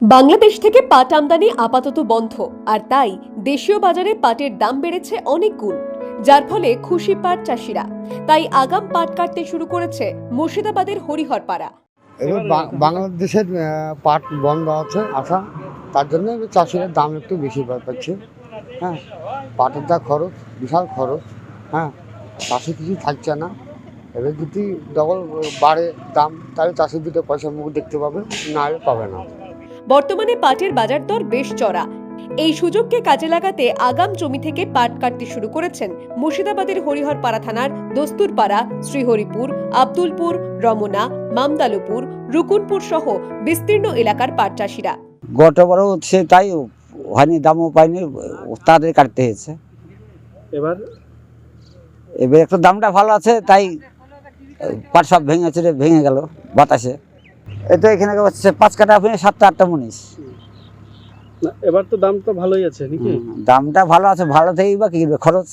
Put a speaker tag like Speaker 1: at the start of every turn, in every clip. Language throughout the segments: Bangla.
Speaker 1: বাংলাদেশ থেকে পাট আমদানি আপাতত বন্ধ, আর তাই দেশীয় বাজারে পাটের দাম বেড়েছে অনেক গুণ, যার ফলে খুশি পাট চাষিরা। তাই আগাম পাট কাটতে শুরু করেছে মুর্শিদাবাদের হরিহরপাড়া।
Speaker 2: এবার বাংলাদেশের পাট বন্ধ আছে আসা তার জন্য চাষিরা দাম একটু বেশি পাচ্ছে। হ্যাঁ পাটের যা খরচ, বিশাল খরচ হ্যাঁ চাষি কিছু থাকছে না। এবার যদি ডবল বাড়ে দাম, তাহলে চাষি দুটো পয়সা মুখ দেখতে পাবে না পাবে না।
Speaker 1: বর্তমানে পাটের বাজার দর বেশ চড়া। এই সুযোগকে কাজে লাগাতে আগাম জমি থেকে পাট কাটতে শুরু করেছেন মুর্শিদাবাদের হরিহরপাড়া থানার দস্তুরপাড়া শ্রীহরিপুর আব্দুলপুর রমনা মামদালুপুর রুকুনপুর সহ বিস্তীর্ণ এলাকার পাট চাষিরা।
Speaker 3: গতবারও হচ্ছে তাই হয়নি দামও পাইনি তাদের কাটতে হয়েছে।
Speaker 4: এবার?
Speaker 3: এবার একটু দামটা ভালো আছে তাই পাট সব ভেঙে চুরে ভেঙে গেল বাতাসে। এটা এখানে হচ্ছে পাঁচ কাটা ভেঙে সাতটা আটটা মুনিশ
Speaker 4: এবার তো দাম তো ভালোই আছে নাকি?
Speaker 3: দামটা ভালো আছে ভালো থেকেই বা কি খরচ?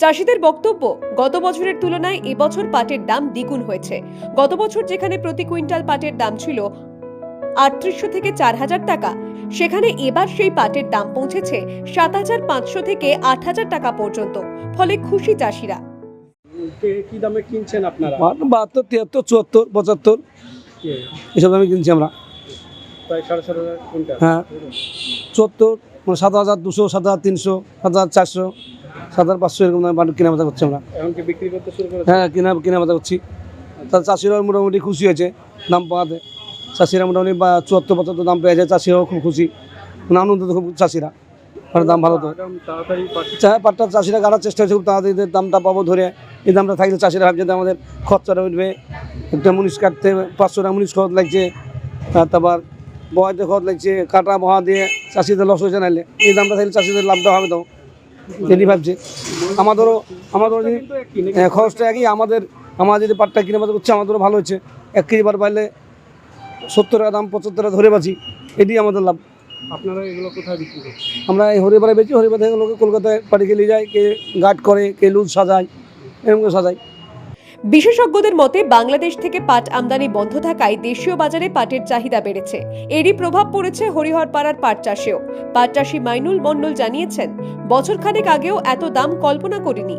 Speaker 1: চাষিদের বক্তব্য গত বছরের তুলনায় এবছর পাটের দাম দ্বিগুণ হয়েছে। গত বছর যেখানে প্রতি কুইন্টাল পাটের দাম ছিল আটত্রিশশো থেকে চার হাজার টাকা সেখানে এবার সেই পাটের দাম পৌঁছেছে সাত হাজার পাঁচশো থেকে আট হাজার টাকা পর্যন্ত ফলে খুশি চাষিরা।
Speaker 4: কি দামে কিনছেন আপনারা?
Speaker 5: পাট বাহাত্তর তিয়াত্তর চুয়াত্তর পঁচাত্তর? এসব দামে কিনছি আমরা। হ্যাঁ। চুয়াত্তর মানে সাত হাজার দুশো সাত হাজার তিনশো সাত হাজার চারশো সাত হাজার পাঁচশো এরকম দামে কেনা বেচা করছি আমরা। হ্যাঁ কেনা কেনা বেচা করছি। তার চাষিরাও মোটামুটি খুশি হয়েছে দাম পাওয়াতে। চাষিরা মোটামুটি বা চুয়াত্তর পঁচাত্তর দাম পেয়েছে চাষিরাও খুব খুশি। মানে আনন্দিত খুব চাষিরা পাটের দাম ভালো তো। চা পাটটা চাষিরা গাড়ার চেষ্টা হচ্ছে খুব তাড়াতাড়ি দামটা পাবো ধরে। এই দামটা থাকলে চাষিরা ভাবছে আমাদের খরচাটা উঠবে। একটা মুনিশ কাটতে পাঁচশো টাকা মুনিশ খরচ লাগছে। তারপর বহাতে খরচ লাগছে কাটা বহা দিয়ে চাষিদের লস হয়েছে নাইলে। এই দামটা থাকলে চাষিদের লাভটা হবে তো এটি ভাবছে। আমাদেরও যদি
Speaker 4: নাকি?
Speaker 5: হ্যাঁ, খরচটা একই আমাদের আমার যদি পাটটা কিনে বাজার করছে আমাদেরও ভালো হচ্ছে এক কেজি বার পাইলে সত্তর টাকা দাম পঁচাত্তর টাকা ধরে বাঁচি। এটি আমাদের লাভ।
Speaker 4: আপনারা এগুলো কোথায় বিক্রি করছেন?
Speaker 5: আমরা এই হরিপাড়ায় বেচি হরিপাড়া থেকে লোকে কলকাতায় পাড়ি নিয়ে যায় কে গার্ড করে কে লুজ সাজায় এরকম সাজায়।
Speaker 1: বিশেষজ্ঞদের মতে, বাংলাদেশ থেকে পাট আমদানি বন্ধ থাকায় দেশীয় বাজারে পাটের চাহিদা বেড়েছে। এরই প্রভাব পড়েছে হরিহরপাড়ার পাট চাষেও। পাট চাষি মাইনুল মণ্ডল জানিয়েছেন বছরখানেক আগেও এত দাম কল্পনা করিনি।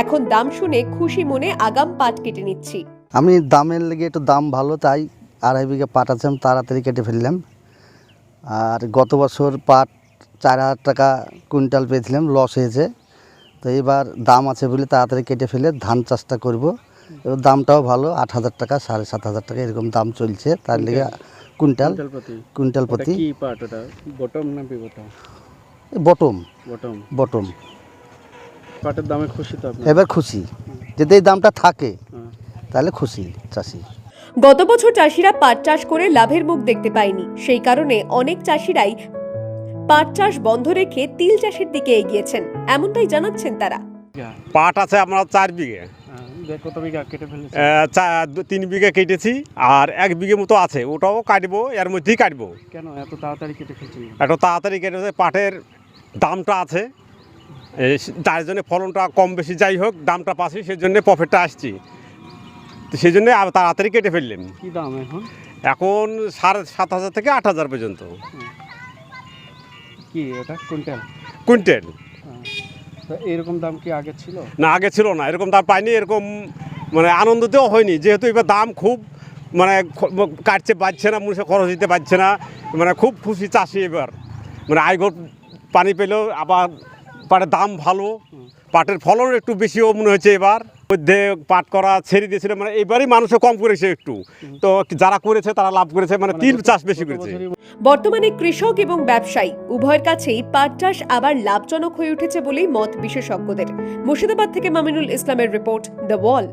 Speaker 1: এখন দাম শুনে খুশি মনে আগাম পাট কেটে নিচ্ছি।
Speaker 6: আমি দামের লেগে একটু দাম ভালো, তাই আড়াই বিঘা পাট আছে তাড়াতাড়ি কেটে ফেললাম। আর গত বছর পাট চার হাজার টাকা কুইন্টাল পেয়েছিলাম, লস হয়েছে। তো এবার দাম আছে বলে তাড়াতাড়ি কেটে ফেলে ধান চাষটা করব। এবার দামটাও ভালো আট হাজার টাকা সাড়ে সাত হাজার টাকা এরকম দাম চলছে। তার লেগে কুইন্টাল
Speaker 4: কুইন্টাল প্রতি। বটম না
Speaker 6: বটম?
Speaker 4: বটম।
Speaker 6: বটম।
Speaker 4: পাটের দামে খুশি তো
Speaker 6: এবার খুশি। যদি এই দামটা থাকে
Speaker 4: হ্যাঁ।
Speaker 6: তাহলে খুশি চাষি।
Speaker 1: গত বছর চাষিরা পাট চাষ করে লাভের মুখ দেখতে পায়নি। সেই কারণে অনেক চাষিরাই পাট চাষ বন্ধ রেখে তিল চাষের দিকে এগিয়েছেন এমনটাই জানাচ্ছেন তারা।
Speaker 7: পাট আছে আমরা চার বিঘে।
Speaker 4: হ্যাঁ, কত বিঘা কেটে ফেলেছে?
Speaker 7: চা- তিন বিঘে কেটেছি আর এক বিঘে মতো আছে ওটাও কাটবো এর মধ্যেই কাটবো।
Speaker 4: কেন এত তাড়াতাড়ি কেটে ফেলছেন?
Speaker 7: একটু তাড়াতাড়ি কেটেছে পাটের দামটা আছে তার জন্য ফলনটা কম বেশি যাই হোক দামটা পাচ্ছি সেই জন্য প্রফিটটা আসছি। তো সেই জন্য তাড়াতাড়ি কেটে ফেললেন।
Speaker 4: কি দাম এখন?
Speaker 7: এখন সাড়ে সাত হাজার থেকে আট হাজার পর্যন্ত।
Speaker 4: কি এটা? কুইন্টাল?
Speaker 7: কুইন্টেল।
Speaker 4: হ্যাঁ। তো এরকম দাম কি আগে ছিল?
Speaker 7: না আগে ছিল না। এরকম দাম পাইনি এরকম মানে আনন্দতেও হয়নি। যেহেতু এবার দাম খুব মানে কাটছে পাচ্ছে না মানুষের খরচ দিতে পারছে না। মানে খুব খুশি চাষি এবার। মানে আইগর পানি পেলেও আবার পাটের দাম ভালো। পাটের ফলন একটু বেশিও মনে হচ্ছে এবার। মধ্যে পাট করা ছেড়ে দিয়েছিল মানে এবারই মানুষও কম করেছে একটু। তো যারা করেছে তারা লাভ করেছে মানে তিল চাষ বেশি করেছে।
Speaker 1: বর্তমানে কৃষক এবং ব্যবসায়ী উভয়ের কাছেই পাট চাষ আবার লাভজনক হয়ে উঠেছে বলেই মত বিশেষজ্ঞদের। মুর্শিদাবাদ থেকে মামিনুল ইসলামের রিপোর্ট দ্য ওয়াল।